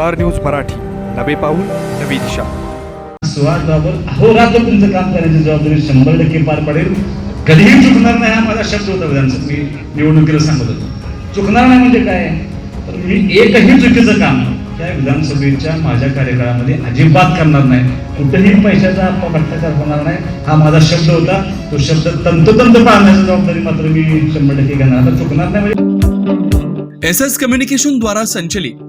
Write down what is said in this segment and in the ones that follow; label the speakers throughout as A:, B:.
A: Star news Marathi. नवे पाऊल नवी दिशा.
B: सुहास बाबर अहोरात्र तुमचं काम करण्याची जबाबदारी शंभर टक्के पार पडेल. कधीही चुकणार नाही हा माझा शब्द होता विधानसभा मी निवडणुकीला सांगत होतो. चुकणार नाही म्हणजे काय? तर मी एकही चुकीचं काम त्या विधानसभेच्या माझ्या कार्यकाळामध्ये अजिबात करणार नाही. कुठेही पैशाचा भ्रष्टाचार होणार नाही. हा माझा शब्द होता. तो शब्द तंतोतंत पाळण्याची जबाबदारी मात्र मी शंभर टक्के घेणार. आता चुकणार नाही म्हणजे
C: एस एस कम्युनिकेशन द्वारा संचलित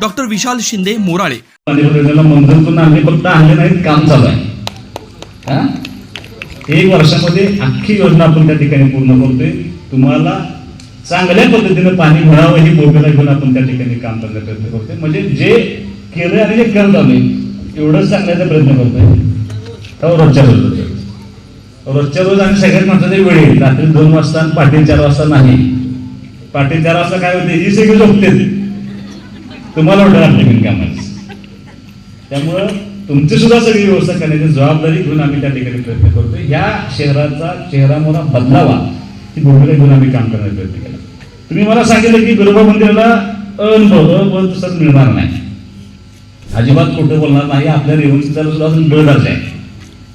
C: डॉक्टर विशाल शिंदे मोराळे.
B: पाणी पण मंजूर आणले फक्त आणले नाहीत काम चालू आहे. हा? एक वर्षामध्ये अख्खी योजना आपण त्या ठिकाणी पूर्ण करतोय. तुम्हाला चांगल्या पद्धतीने पाणी मिळावं ही भूमिका घेऊन आपण त्या ठिकाणी काम करण्याचा प्रयत्न करतोय. म्हणजे जे केलं आणि जे करत आलोय एवढंच सांगण्याचा प्रयत्न करतोय. रोजच्या रोज रोजच्या रोज आणि सगळ्यात म्हणतात वेळ येईल रात्री दोन वाजता आणि पाठी चार वाजता नाही. पाठी चार वाजता काय होते ही सगळी झोपते तुम्हाला वाटणार आपली बिनकामाची त्यामुळं तुमची सुद्धा सगळी व्यवस्था करण्याची जबाबदारी घेऊन आम्ही त्या ठिकाणी प्रयत्न करतो या शहराचा चेहरामोहरा बदलावा ही भूमिका घेऊन आम्ही काम करण्याचा प्रयत्न केला. तुम्ही मला सांगितलं की बिरोबा मंदिराला अनुभव अ तसंच मिळणार नाही. अजिबात खोटं बोलणार नाही. आपल्या रेवणसीचा सुद्धा अजून ग दर्जा आहे.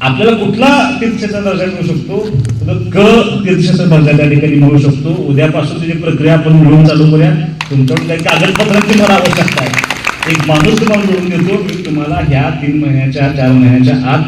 B: आपल्याला कुठला तीर्थक्षेत्र दर्जा मिळू शकतो? तर क तीर्थक्षेत्र दर्जा त्या ठिकाणी मिळू शकतो? उद्यापासून त्याची प्रक्रिया आपण मिळून चालू करूया. तुमच्याकडून काही कागदपत्रांची मला आवश्यकता आहे. एक माणूस तुम्हाला मिळून देतो मी तुम्हाला ह्या तीन महिन्याच्या चार महिन्याच्या आत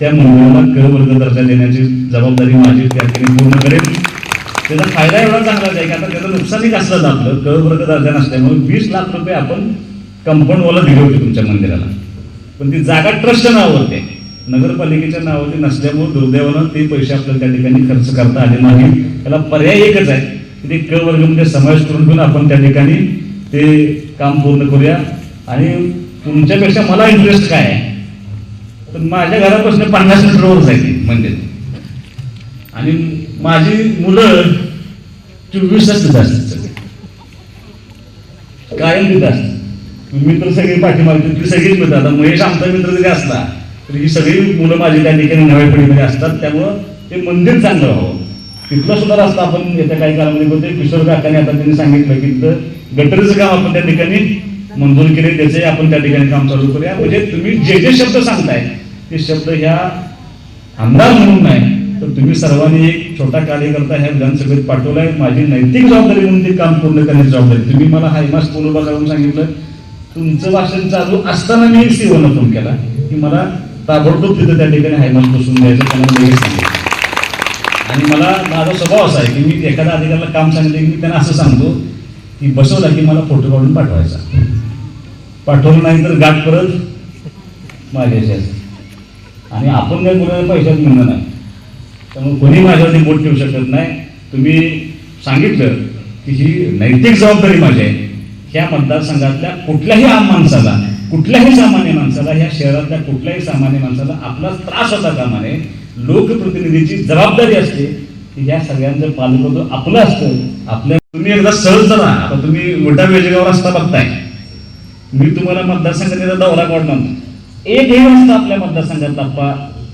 B: त्या मंदिराला क वर्ग दर्जा देण्याची जबाबदारी माझी त्या ठिकाणी पूर्ण करेल. त्याचा फायदा एवढा चांगला आहे की आता त्याचं नुकसानही कसलं आपलं क वर्ग दर्जा नसल्यामुळे वीस लाख रुपये आपण कंपाऊंडवाला दिले होते तुमच्या मंदिराला. पण ती जागा ट्रस्टच्या नावावरती आहे. नगरपालिकेच्या नावावरती नसल्यामुळे दुर्दैवानं ते पैसे आपल्याला त्या ठिकाणी खर्च करता आले नाही त्याला पर्याय एकच आहे. ते क वर्गमध्ये म्हणजे समावेश करून घेऊन आपण त्या ठिकाणी ते काम पूर्ण करूया. आणि तुमच्यापेक्षा मला इंटरेस्ट काय आहे? तर माझ्या घरापासून पन्नास मीटरवर आहे म्हणजे. मंदिर आणि माझी मुलं चोवीसच तिथं असतात सगळे. कायम तिथं असतात. मित्र सगळी पाठीमागे ती सगळीच मित्र. आता महेश आमचा मित्र जरी असला तरी ही सगळी मुलं माझी त्या ठिकाणी नव्या पिढीमध्ये असतात. त्यामुळं ते मंदिर चांगलं व्हावं. तिथला सुद्धा रस्ता आपण येत्या काही काळामध्ये करतोय किशोर काकाने आता त्यांनी सांगितलं की तिथं गटरीचं काम आपण त्या ठिकाणी मंजूर केले त्याचे आपण त्या ठिकाणी काम चालू करूया. म्हणजे तुम्ही जे जे शब्द सांगताय ते शब्द ह्या आमदार म्हणून नाही तर तुम्ही सर्वांनी एक छोटा कार्यकर्ता ह्या विधानसभेत पाठवलाय. माझी नैतिक जबाबदारी म्हणून ते काम पूर्ण करण्याची जबाबदारी. तुम्ही मला हायमास फोन उभा करून सांगितलं. तुमचं भाषण चालू असताना मी सीओला फोन केला की मला ताबडतोब तिथं त्या ठिकाणी हायमास बसून द्यायचं त्यांना सांगितलं. आणि मला माझा स्वभाव असा आहे की मी एखाद्या अधिकाऱ्याला काम सांगितलं की मी त्यांना असं सांगतो की बसवला की मला फोटो काढून पाठवायचा. पाठवलं नाही तर गाठ परत माझ्याशी आणि आपण काही कोणाला पैशात म्हणणं नाही. त्यामुळे कोणी माझ्यावरती बोट ठेवू शकत नाही. तुम्ही सांगितलं की ही नैतिक जबाबदारी माझी आहे. ह्या मतदारसंघातल्या कुठल्याही आम माणसाला कुठल्याही सामान्य माणसाला ह्या शहरातल्या कुठल्याही सामान्य माणसाला आपला त्रास होता कामा नये. लोकप्रतिनिधीची जबाबदारी असते की या सगळ्यांचं पालकत्व आपलं असतं. आपल्या तुम्ही एकदा सहज जरा आता तुम्ही मोठ्या वेजगावर असता बघताय. मी तुम्हाला मतदारसंघाचा दौरा काढणार नाही. एकही वाजता आपल्या मतदारसंघात टप्पा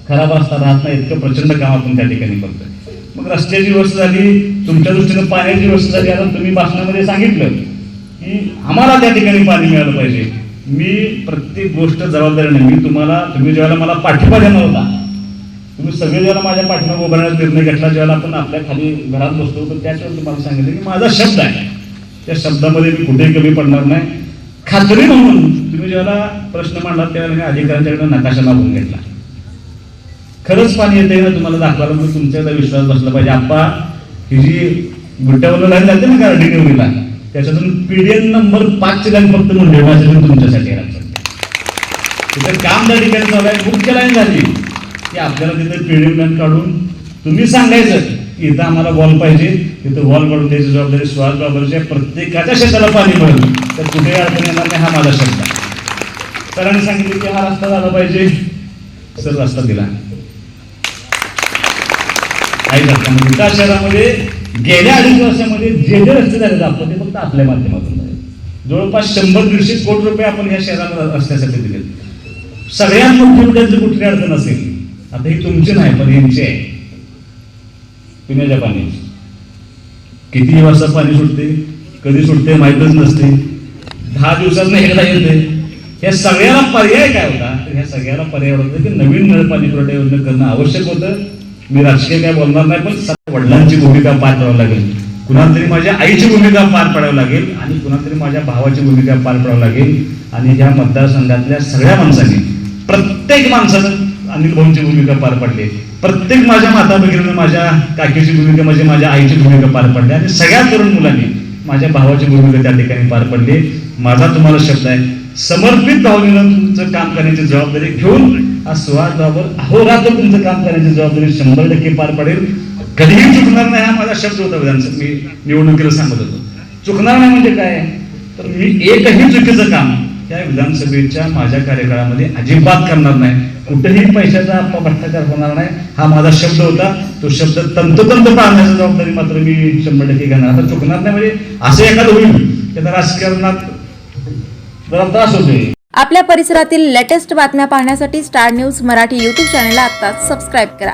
B: खराब असता राहत नाही इतकं प्रचंड काम आपण त्या ठिकाणी करतोय मग रस्त्याची व्यवस्था झाली तुमच्या दृष्टीनं पाण्याची व्यवस्था झाली आता तुम्ही भाषणामध्ये सांगितलं की आम्हाला त्या ठिकाणी पाणी मिळालं पाहिजे. मी प्रत्येक गोष्ट जबाबदारीने मी तुम्हाला तुम्ही ज्यावेळेला मला पाठिंबा देणार होता तुम्ही सगळे ज्याला माझ्या पाठीमागे उभं निर्णय घेतला. ज्यावेळेला आपण आपल्या खाली घरात बसतो तर त्याच्यावर तुम्हाला सांगितलं की माझा शब्द आहे. त्या शब्दामध्ये मी कुठेही कमी पडणार नाही. खात्री म्हणून तुम्ही ज्याला प्रश्न मांडला त्यावेळेला मी अधिकाऱ्यांच्याकडे नकाशा मागून घेतला. खरंच पाणी येते ना तुम्हाला दाखवायला म्हणजे तर तुमच्याकडे विश्वास बसला पाहिजे. आप्पा ही जी गुट्ट्यावर लाईन लागते ना गार्डी निवडीला त्याच्यातून पीडीएन नंबर पाचची लाईन फक्त म्हणजे माझ्यातून तुमच्यासाठी आहे लक्षात काम त्या ठिकाणी चालू आहे. मुख्य लाईन झाली. की आपल्याला तिथं पीडीएम मॅन काढून तुम्ही सांगायचं इथं आम्हाला वॉल पाहिजे तिथं वॉल काढून द्यायची जबाबदारी सुहास बाबरच्या प्रत्येकाच्या शेताला पाणी पडेल तर कुठे अडचण येणार नाही हा माझा शब्द सरांनी सांगितलं की हा रस्ता झाला पाहिजे. सर रस्ता दिला. काही विकास शहरामध्ये गेल्या अडीच वर्षामध्ये जे जे रस्ते झाले आपण ते फक्त आपल्या माध्यमातून झाले. जवळपास शंभर दीडशे कोटी रुपये आपण या शहराला रस्त्यासाठी दिले सगळ्यात मोठी कुठली अडचण असेल? आता ही तुमची नाही पण यांची आहे. पिण्याच्या पाण्याची किती वाजता पाणी सुटते कधी सुटते माहीतच नसते. दहा दिवसात एकदा येते. या सगळ्याला पर्याय काय होता? तर ह्या सगळ्याला पर्याय होता की नवीन नळ पाणी पुरवठा योजना करणं आवश्यक होतं. मी राजकीय काय बोलणार नाही पण सगळ्या वडिलांची भूमिका पार पाडावी लागेल. कुणाला तरी माझ्या आईची भूमिका पार पाडावी लागेल आणि कुणाला तरी माझ्या भावाची भूमिका पार पाडावी लागेल. आणि ह्या मतदारसंघातल्या सगळ्या माणसांनी प्रत्येक माणसानं अनिल भाऊंची भूमिका पार पडली? प्रत्येक माझ्या माता भगिनीनं माझ्या काकीची भूमिका म्हणजे माझ्या आईची भूमिका पार पडली. आणि सगळ्या तरुण मुलांनी माझ्या भावाची भूमिका त्या ठिकाणी पार पडली. माझा तुम्हाला शब्द आहे समर्पित भावनेनं तुमचं काम करण्याची जबाबदारी घेऊन हा सुहासबाबर अहोरात्र तुमचं काम करण्याची जबाबदारी शंभर टक्के पार पडेल. कधीही चुकणार नाही हा माझा शब्द होता त्यांचं मी निवडणुकीला सांगत होतो. चुकणार नाही म्हणजे काय? तर मी एकही चुकीचं काम त्या विधानसभेच्या माझ्या कार्यकाळामध्ये अजिबात करणार नाही. कुठेही पैशाचा भ्रष्टाचार होणार नाही. हा माझा शब्द होता. तो शब्द तंतोतंत पाळण्याची जबाबदारी मात्र मी शंभर टक्के घेणार. आता चुकणार नाही म्हणजे असं एखादं होईल. त्याचा राजकारणात जरा त्रास होतोय.
D: आपल्या परिसरातील लेटेस्ट बातम्या पाहण्यासाठी स्टार न्यूज मराठी यूट्यूब चॅनलला आता सबस्क्राईब करा.